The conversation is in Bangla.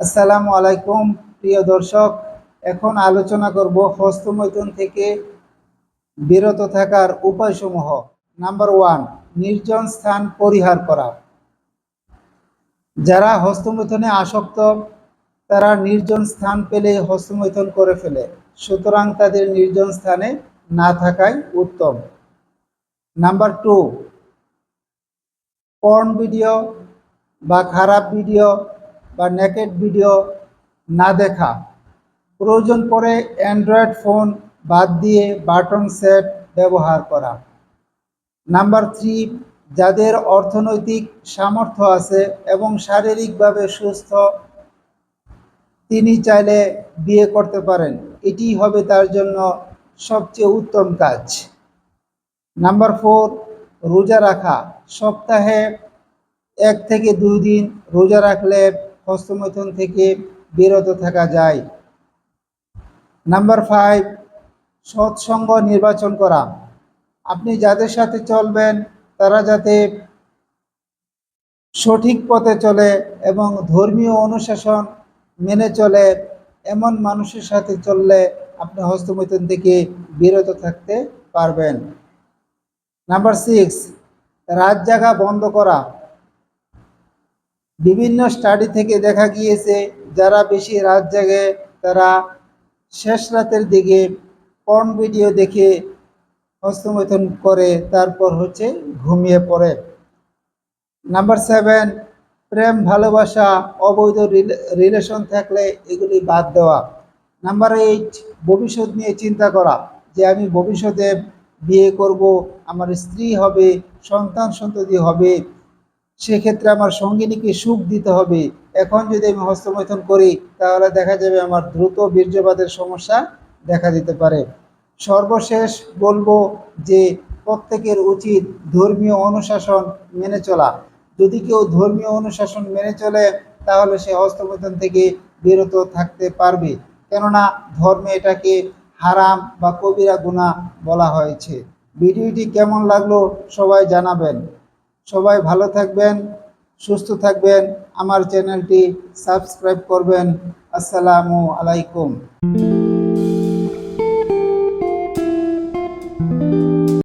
আসসালামু আলাইকুম, প্রিয় দর্শক। এখন আলোচনা করব হস্তমৈথুন থেকে বিরত থাকার উপায়সমূহ। নাম্বার ওয়ান নির্জন স্থান পরিহার করা। যারা হস্তমৈথুনে আসক্ত, তারা নির্জন স্থান পেলে হস্তমৈথুন করে ফেলে। সুতরাং তাদের নির্জন স্থানে না থাকাই উত্তম। নাম্বার টু পর্ন ভিডিও বা খারাপ ভিডিও বা নেকেড ভিডিও না দেখা। প্রয়োজন পড়ে অ্যান্ড্রয়েড ফোন বাদ দিয়ে বাটন সেট ব্যবহার করা। নাম্বার থ্রি যাদের অর্থনৈতিক সামর্থ্য আছে এবং শারীরিকভাবে সুস্থ, তিনি চাইলে বিয়ে করতে পারেন। এটি হবে তার জন্য সবচেয়ে উত্তম কাজ। নাম্বার ফোর রোজা রাখা। সপ্তাহে এক থেকে দুই দিন রোজা রাখলে হস্তমৈথুন থেকে বিরত থাকা যায়। নাম্বার ফাইভ সৎসঙ্গ নির্বাচন করা। আপনি যাদের সাথে চলবেন, তারা যাতে সঠিক পথে চলে এবং ধর্মীয় অনুশাসন মেনে চলে, এমন মানুষের সাথে চললে আপনি হস্তমৈথুন থেকে বিরত থাকতে পারবেন। নাম্বার সিক্স রাত জাগা বন্ধ করা। বিভিন্ন স্টাডি থেকে দেখা গিয়েছে, যারা বেশি রাত জাগে, তারা শেষ রাতের দিকে পর্ন ভিডিও দেখে হস্তমৈথুন করে, তারপর হচ্ছে ঘুমিয়ে পড়ে। নাম্বার সেভেন প্রেম, ভালোবাসা, অবৈধ রিলেশন থাকলে এগুলি বাদ দেওয়া। নাম্বার এইট ভবিষ্যৎ নিয়ে চিন্তা করা, যে আমি ভবিষ্যতে বিয়ে করব, আমার স্ত্রী হবে, সন্তান সন্ততি হবে, সেক্ষেত্রে আমার সঙ্গিনীকে সুখ দিতে হবে। এখন যদি আমি হস্তমৈথুন করি, তাহলে দেখা যাবে আমার দ্রুত বীর্যপাতের সমস্যা দেখা দিতে পারে। সর্বশেষ বলব যে, প্রত্যেকের উচিত ধর্মীয় অনুশাসন মেনে চলা। যদি কেউ ধর্মীয় অনুশাসন মেনে চলে, তাহলে সে হস্তমৈথুন থেকে বিরত থাকতে পারবে। কেননা ধর্মে এটাকে হারাম বা কবিরা গুণা বলা হয়েছে। ভিডিওটি কেমন লাগল সবাই জানাবেন। সবাই ভালো থাকবেন, সুস্থ থাকবেন, আমার চ্যানেলটি সাবস্ক্রাইব করবেন। আসসালামু আলাইকুম।